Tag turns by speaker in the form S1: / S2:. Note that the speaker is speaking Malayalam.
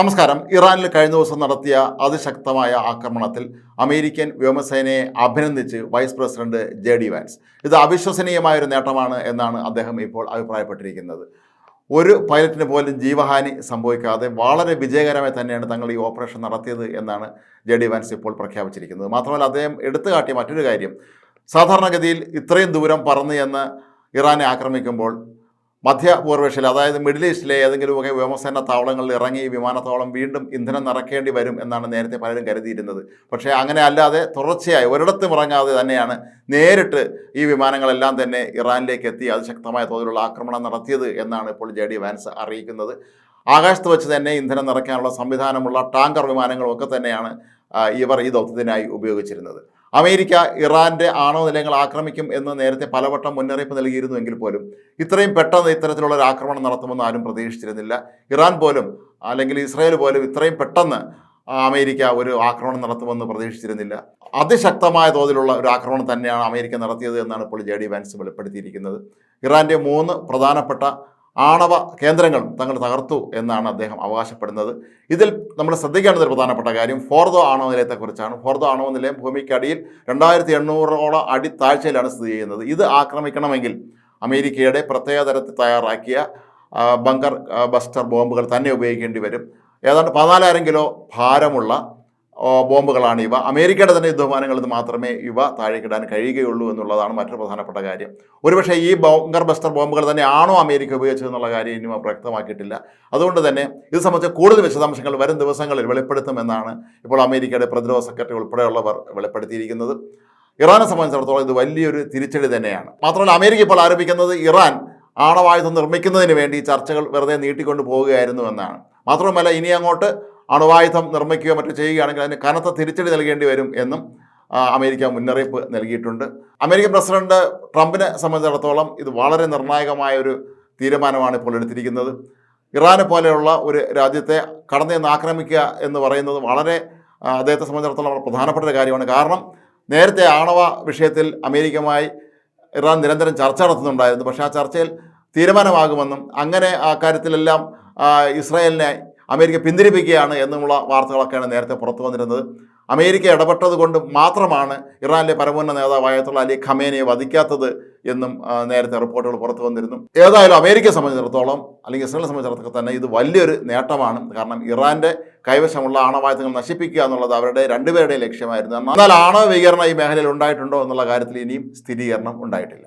S1: നമസ്കാരം. ഇറാനിൽ കഴിഞ്ഞ ദിവസം നടത്തിയ അതിശക്തമായ ആക്രമണത്തിൽ അമേരിക്കൻ വ്യോമസേനയെ അഭിനന്ദിച്ച് vice president J D Vance. ഇത് അവിശ്വസനീയമായൊരു നേട്ടമാണ് എന്നാണ് അദ്ദേഹം ഇപ്പോൾ അഭിപ്രായപ്പെട്ടിരിക്കുന്നത്. ഒരു പൈലറ്റിന് പോലും ജീവഹാനി സംഭവിക്കാതെ വളരെ വിജയകരമായി തന്നെയാണ് തങ്ങൾ ഈ ഓപ്പറേഷൻ നടത്തിയത് എന്നാണ് ജെ ഡി വാൻസ് ഇപ്പോൾ പ്രഖ്യാപിച്ചിരിക്കുന്നത്. മാത്രമല്ല അദ്ദേഹം എടുത്തു കാട്ടിയ മറ്റൊരു കാര്യം. സാധാരണഗതിയിൽ ഇത്രയും ദൂരം പറന്ന് എന്ന് ഇറാനെ ആക്രമിക്കുമ്പോൾ മധ്യപൂർവേഷ്യയിൽ അതായത് മിഡിൽ ഈസ്റ്റിലെ ഏതെങ്കിലും ഏതെങ്കിലുമൊക്കെ വ്യോമസേന താവളങ്ങളിൽ ഇറങ്ങി വിമാനത്താവളം വീണ്ടും ഇന്ധനം നിറക്കേണ്ടി വരും എന്നാണ് നേരത്തെ പലരും കരുതിയിരുന്നത്. പക്ഷേ അങ്ങനെ അല്ലാതെ തുടർച്ചയായി ഒരിടത്തും ഇറങ്ങാതെ തന്നെയാണ് നേരിട്ട് ഈ വിമാനങ്ങളെല്ലാം തന്നെ ഇറാനിലേക്ക് എത്തി അതിശക്തമായ തോതിലുള്ള ആക്രമണം നടത്തിയത് എന്നാണ് ഇപ്പോൾ ജെ ഡി വാൻസ് അറിയിക്കുന്നത്. ആകാശത്ത് വെച്ച് തന്നെ ഇന്ധനം നിറയ്ക്കാനുള്ള സംവിധാനമുള്ള ടാങ്കർ വിമാനങ്ങളും ഒക്കെ തന്നെയാണ് ഇവർ ഈ ദൗത്യത്തിനായി ഉപയോഗിച്ചിരുന്നത്. അമേരിക്ക ഇറാന്റെ ആണവ നിലയങ്ങൾ ആക്രമിക്കും എന്ന് നേരത്തെ പലവട്ടം മുന്നറിയിപ്പ് നൽകിയിരുന്നുവെങ്കിൽ പോലും ഇത്രയും പെട്ടെന്ന് ഇത്തരത്തിലുള്ള ഒരു ആക്രമണം നടത്തുമെന്ന് ആരും പ്രതീക്ഷിച്ചിരുന്നില്ല. ഇറാൻ പോലും അല്ലെങ്കിൽ ഇസ്രായേൽ പോലും ഇത്രയും പെട്ടെന്ന് അമേരിക്ക ഒരു ആക്രമണം നടത്തുമെന്ന് പ്രതീക്ഷിച്ചിരുന്നില്ല. അതിശക്തമായ തോതിലുള്ള ഒരു ആക്രമണം തന്നെയാണ് അമേരിക്ക നടത്തിയത് എന്നാണ് ഇപ്പോൾ ജെ ഡി വാൻസ് വെളിപ്പെടുത്തിയിരിക്കുന്നത്. ഇറാന്റെ മൂന്ന് പ്രധാനപ്പെട്ട ആണവ കേന്ദ്രങ്ങൾ തങ്ങൾ തകർത്തു എന്നാണ് അദ്ദേഹം അവകാശപ്പെടുന്നത്. ഇതിൽ നമ്മൾ ശ്രദ്ധിക്കേണ്ടത് ഒരു പ്രധാനപ്പെട്ട കാര്യം ഫോർദോ ആണവ നിലയത്തെക്കുറിച്ചാണ്. ഫോർദോ ആണവ നിലയം ഭൂമിക്കടിയിൽ രണ്ടായിരത്തി എണ്ണൂറോളം അടി താഴ്ചയിലാണ് സ്ഥിതി ചെയ്യുന്നത്. ഇത് ആക്രമിക്കണമെങ്കിൽ അമേരിക്കയുടെ പ്രത്യേക തരത്തിൽ തയ്യാറാക്കിയ ബങ്കർ ബസ്റ്റർ ബോംബുകൾ തന്നെ ഉപയോഗിക്കേണ്ടി വരും. ഏതാണ്ട് പതിനാലായിരം കിലോ ഭാരമുള്ള ബോംബുകളാണ് ഇവ. അമേരിക്കയുടെ തന്നെ യുദ്ധവിമാനങ്ങളിൽ നിന്ന് മാത്രമേ ഇവ താഴേക്കിടാൻ കഴിയുകയുള്ളൂ എന്നുള്ളതാണ് മറ്റൊരു പ്രധാനപ്പെട്ട കാര്യം. ഒരുപക്ഷെ ഈ ബോങ്കർ ബസ്റ്റർ ബോംബുകൾ തന്നെയാണോ അമേരിക്ക ഉപയോഗിച്ചതെന്നുള്ള കാര്യം ഇനിയും അവർ വ്യക്തമാക്കിയിട്ടില്ല. അതുകൊണ്ട് തന്നെ ഇത് സംബന്ധിച്ച് കൂടുതൽ വിശദാംശങ്ങൾ വരും ദിവസങ്ങളിൽ വെളിപ്പെടുത്തുമെന്നാണ് ഇപ്പോൾ അമേരിക്കയുടെ പ്രതിരോധ സെക്രട്ടറി ഉൾപ്പെടെയുള്ളവർ വെളിപ്പെടുത്തിയിരിക്കുന്നത്. ഇറാനെ സംബന്ധിച്ചിടത്തോളം ഇത് വലിയൊരു തിരിച്ചടി തന്നെയാണ്. മാത്രമല്ല അമേരിക്ക ഇപ്പോൾ ആരോപിക്കുന്നത് ഇറാൻ ആണവായുധം നിർമ്മിക്കുന്നതിന് വേണ്ടി ചർച്ചകൾ വെറുതെ നീട്ടിക്കൊണ്ടു പോവുകയായിരുന്നു എന്നാണ്. മാത്രമല്ല ഇനി അങ്ങോട്ട് അണുവായുധം നിർമ്മിക്കുകയോ മറ്റോ ചെയ്യുകയാണെങ്കിൽ അതിന് കനത്ത തിരിച്ചടി നൽകേണ്ടി വരും എന്നും അമേരിക്ക മുന്നറിയിപ്പ് നൽകിയിട്ടുണ്ട്. അമേരിക്കൻ പ്രസിഡന്റ് ട്രംപിനെ സംബന്ധിച്ചിടത്തോളം ഇത് വളരെ നിർണായകമായ ഒരു തീരുമാനമാണ് ഇപ്പോൾ എടുത്തിരിക്കുന്നത്. ഇറാനെ പോലെയുള്ള ഒരു രാജ്യത്തെ കടന്നു ആക്രമിക്കുക എന്ന് പറയുന്നത് വളരെ അദ്ദേഹത്തെ സംബന്ധിച്ചിടത്തോളം വളരെ പ്രധാനപ്പെട്ട ഒരു കാര്യമാണ്. കാരണം നേരത്തെ ആണവ വിഷയത്തിൽ അമേരിക്കയുമായി ഇറാൻ നിരന്തരം ചർച്ച നടത്തുന്നുണ്ടായിരുന്നു. പക്ഷേ ആ ചർച്ചയിൽ തീരുമാനമാകുമെന്നും അങ്ങനെ ആ കാര്യത്തിലെല്ലാം ഇസ്രായേലിനെ അമേരിക്ക പിന്തിരിപ്പിക്കുകയാണ് എന്നുമുള്ള വാർത്തകളൊക്കെയാണ് നേരത്തെ പുറത്തു വന്നിരുന്നത്. അമേരിക്ക ഇടപെട്ടത് കൊണ്ട് മാത്രമാണ് ഇറാനിലെ പരമോന്നത ആയത്തുള്ള അലി ഖമേനയെ വധിക്കാത്തത് എന്നും നേരത്തെ റിപ്പോർട്ടുകൾ പുറത്തു വന്നിരുന്നു. ഏതായാലും അമേരിക്കയെ സംബന്ധിച്ചിടത്തോളം അല്ലെങ്കിൽ ഇസ്രയേലിനെ സംബന്ധിച്ചിടത്തോളം തന്നെ ഇത് വലിയൊരു നേട്ടമാണ്. കാരണം ഇറാന്റെ കൈവശമുള്ള ആണവായുധങ്ങൾ നശിപ്പിക്കുക എന്നുള്ളത് അവരുടെ രണ്ടുപേരുടെയും ലക്ഷ്യമായിരുന്നു. എന്നാൽ ആണവ വികരണം ഈ മേഖലയിൽ ഉണ്ടായിട്ടുണ്ടോ എന്നുള്ള കാര്യത്തിൽ ഇനിയും സ്ഥിരീകരണം ഉണ്ടായിട്ടില്ല.